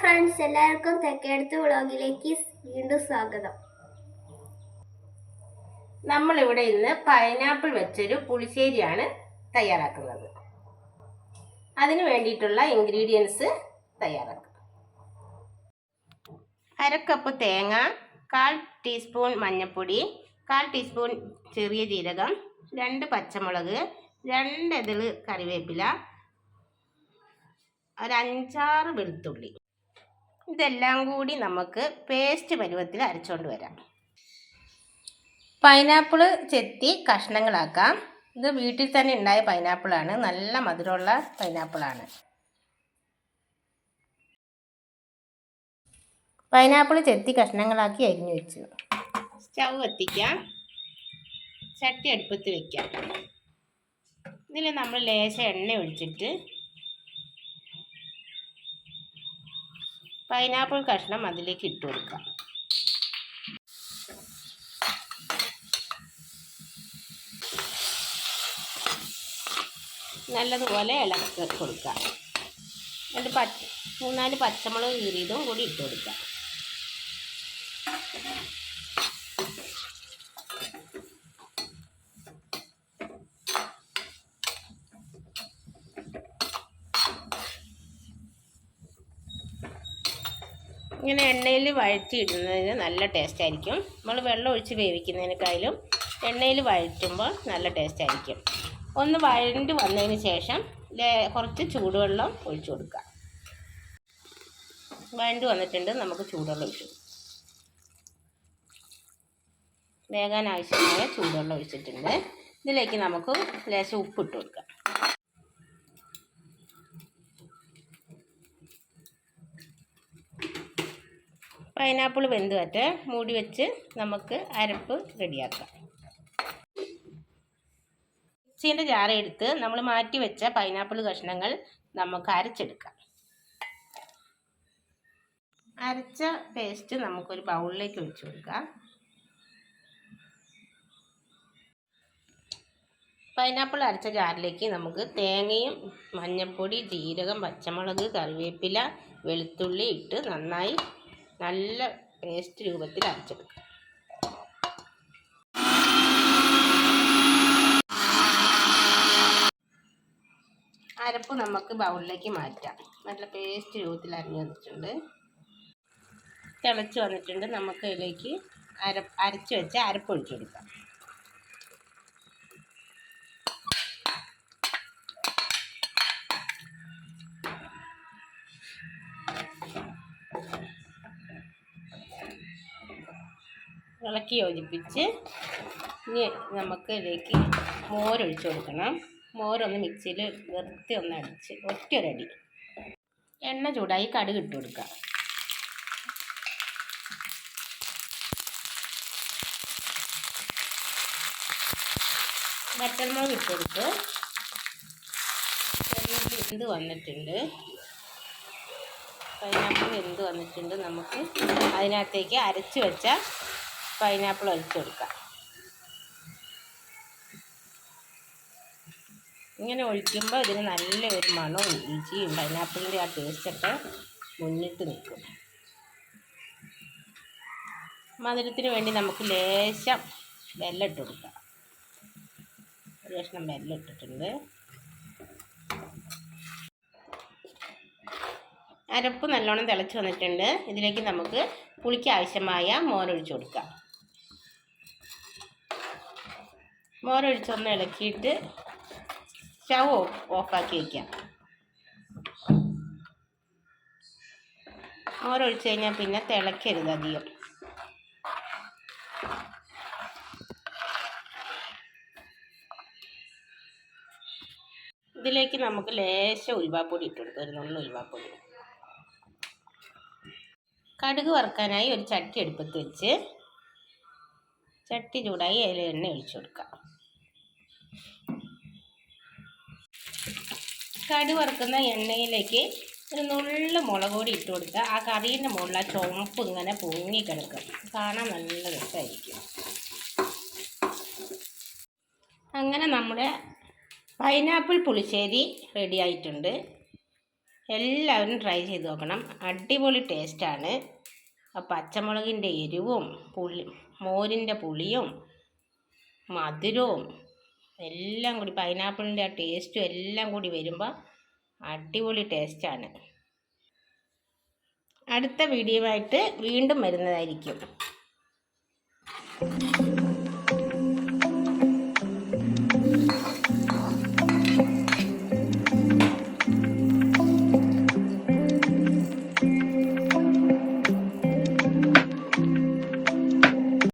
Friends എല്ലാവർക്കും തെക്കേടുത്ത് വ്ളോഗിലേക്ക് വീണ്ടും സ്വാഗതം. നമ്മളിവിടെ ഇന്ന് പൈനാപ്പിൾ വെച്ചൊരു പുളിശ്ശേരിയാണ് തയ്യാറാക്കുന്നത്. അതിന് വേണ്ടിയിട്ടുള്ള ഇൻഗ്രീഡിയൻസ് തയ്യാറാക്കുക അരക്കപ്പ് കപ്പ് തേങ്ങ കാൽ ടീസ്പൂൺ മഞ്ഞൾപ്പൊടി കാൽ ടീസ്പൂൺ ചെറിയ ജീരകം രണ്ട് പച്ചമുളക് രണ്ട് ഇതിൽ കറിവേപ്പില ഒരഞ്ചാറ് വെളുത്തുള്ളി. ഇതെല്ലാം കൂടി നമുക്ക് പേസ്റ്റ് പരുവത്തിൽ അരച്ചുകൊണ്ട് വരാം. പൈനാപ്പിൾ ചെത്തി കഷ്ണങ്ങളാക്കാം. ഇത് വീട്ടിൽ തന്നെ ഉണ്ടായ പൈനാപ്പിളാണ് നല്ല മധുരമുള്ള പൈനാപ്പിളാണ് പൈനാപ്പിൾ ചെത്തി കഷ്ണങ്ങളാക്കി അരിഞ്ഞു വെച്ചു. സ്റ്റവ് കത്തിക്കാം. ചട്ടി അടുപ്പത്ത് വെക്കാം. ഇതിൽ നമ്മൾ ലേശം എണ്ണ ഒഴിച്ചിട്ട് പൈനാപ്പിൾ കഷ്ണം അതിലേക്ക് ഇട്ട് കൊടുക്കാം. നല്ലതുപോലെ ഇളക്കി കൊടുക്കാം. എന്നിട്ട് പച്ച മൂന്നാൽ പച്ചമുളക് കീറിയതും കൂടി ഇട്ട് കൊടുക്കാം. ഇങ്ങനെ എണ്ണയിൽ വഴറ്റിയിടുന്നതിന് നല്ല ടേസ്റ്റ് ആയിരിക്കും. നമ്മൾ വെള്ളം ഒഴിച്ച് വേവിക്കുന്നതിനേക്കാളും എണ്ണയിൽ വഴറ്റുമ്പോൾ നല്ല ടേസ്റ്റ് ആയിരിക്കും. ഒന്ന് വഴണ്ട് വന്നതിന് ശേഷം കുറച്ച് ചൂടുവെള്ളം ഒഴിച്ചു കൊടുക്കുക. വഴണ്ട് വന്നിട്ടുണ്ട് നമുക്ക് ചൂടുവെള്ളം ഒഴിച്ചു. വേകാൻ ആവശ്യമായ ചൂടുവെള്ളം ഒഴിച്ചിട്ടുണ്ട്. ഇതിലേക്ക് നമുക്ക് ലേശം ഉപ്പിട്ട് കൊടുക്കാം. പൈനാപ്പിൾ വെന്ത് വറ്റ് മൂടി വെച്ച് നമുക്ക് അരപ്പ് റെഡിയാക്കാം. മിക്സീന്റെ ജാറ എടുത്ത് നമ്മൾ മാറ്റി വെച്ച പൈനാപ്പിൾ കഷ്ണങ്ങൾ നമുക്ക് അരച്ചെടുക്കാം. അരച്ച പേസ്റ്റ് നമുക്കൊരു ബൗളിലേക്ക് ഒഴിച്ചു കൊടുക്കാം. പൈനാപ്പിൾ അരച്ച ജാറിലേക്ക് നമുക്ക് തേങ്ങയും മഞ്ഞൾപ്പൊടി ജീരകം പച്ചമുളക് കറിവേപ്പില വെളുത്തുള്ളി ഇട്ട് നന്നായി നല്ല പേസ്റ്റ് രൂപത്തിൽ അരച്ചെടുക്കുക അരപ്പ് നമുക്ക് ബൗളിലേക്ക് മാറ്റാം. നല്ല പേസ്റ്റ് രൂപത്തിൽ അരിഞ്ഞു വന്നിട്ടുണ്ട്. തിളച്ച് വന്നിട്ടുണ്ട്. നമുക്ക് ഇതിലേക്ക് അര അരച്ച് വെച്ച് അരപ്പ് ഇളക്കി യോജിപ്പിച്ച് ഇനി നമുക്ക് ഇതിലേക്ക് മോരൊഴിച്ച് കൊടുക്കണം. മോരൊന്ന് മിക്സിയിൽ വെറുതെ ഒന്ന് അടിച്ച് ഒറ്റയൊരടി. എണ്ണ ചൂടായി കടുക് ഇട്ട് കൊടുക്കുക. വറ്റൽമുളക് ഇട്ട് കൊടുത്ത് എന്ത് വന്നിട്ടുണ്ട്. പൈനാപ്പിൾ വെന്ത് വന്നിട്ടുണ്ട്. നമുക്ക് അതിനകത്തേക്ക് അരച്ച് വെച്ച പൈനാപ്പിൾ ഒഴിച്ചെടുക്കാം. ഇങ്ങനെ ഒഴിക്കുമ്പോൾ ഇതിന് നല്ല ഒരു മണവും രുചിയും പൈനാപ്പിളിന്റെ ആ ടേസ്റ്റൊക്കെ മുന്നിട്ട് നിൽക്കും. മധുരത്തിന് വേണ്ടി നമുക്ക് ലേശം വെല്ലം ഇട്ട് കൊടുക്കാം. ഒരു കഷ്ണം വെല്ലം അരപ്പ് നല്ലോണം തിളച്ച് വന്നിട്ടുണ്ട്. ഇതിലേക്ക് നമുക്ക് പുളിക്ക് ആവശ്യമായ കൊടുക്കാം. മോരൊഴിച്ചൊന്ന് ഇളക്കിയിട്ട് സ്റ്റവ് ഓഫാക്കി വയ്ക്കാം മോരൊഴിച്ച് കഴിഞ്ഞാൽ പിന്നെ തിളക്കരുത് അധികം. ഇതിലേക്ക് നമുക്ക് ലേശം ഉൽവാപ്പൊടി ഇട്ട് ഒരു നുള്ള ഉൽവാപ്പൊടി കടുക് വറുക്കാനായി ഒരു ചട്ടി എടുപ്പത്ത് വെച്ച് ചട്ടി ചൂടായി അതിൽ എണ്ണ ഒഴിച്ചു കൊടുക്കാം. കടുക് വറുക്കുന്ന എണ്ണയിലേക്ക് ഒരു നുള്ള മുളക് പൊടി ഇട്ട് കൊടുക്കുക. ആ കറീന്റെ മുകളിൽ ആ ചുവപ്പ് ഇങ്ങനെ പൊങ്ങി കിടക്കും. കാണാൻ നല്ല രസമായിരിക്കും. അങ്ങനെ നമ്മുടെ പൈനാപ്പിൾ പുളിശ്ശേരി റെഡി ആയിട്ടുണ്ട്. എല്ലാവരും ട്രൈ ചെയ്ത് നോക്കണം. അടിപൊളി ടേസ്റ്റാണ് പച്ചമുളകിന്റെ എരിവും പുളി മോരിന്റെ പുളിയും മധുരവും എല്ലാം കൂടി പൈനാപ്പിളിന്റെ ആ ടേസ്റ്റും എല്ലാം കൂടി വരുമ്പോൾ അടിപൊളി ടേസ്റ്റാണ് അടുത്ത വീഡിയോ ആയിട്ട് വീണ്ടും വരുന്നതായിരിക്കും.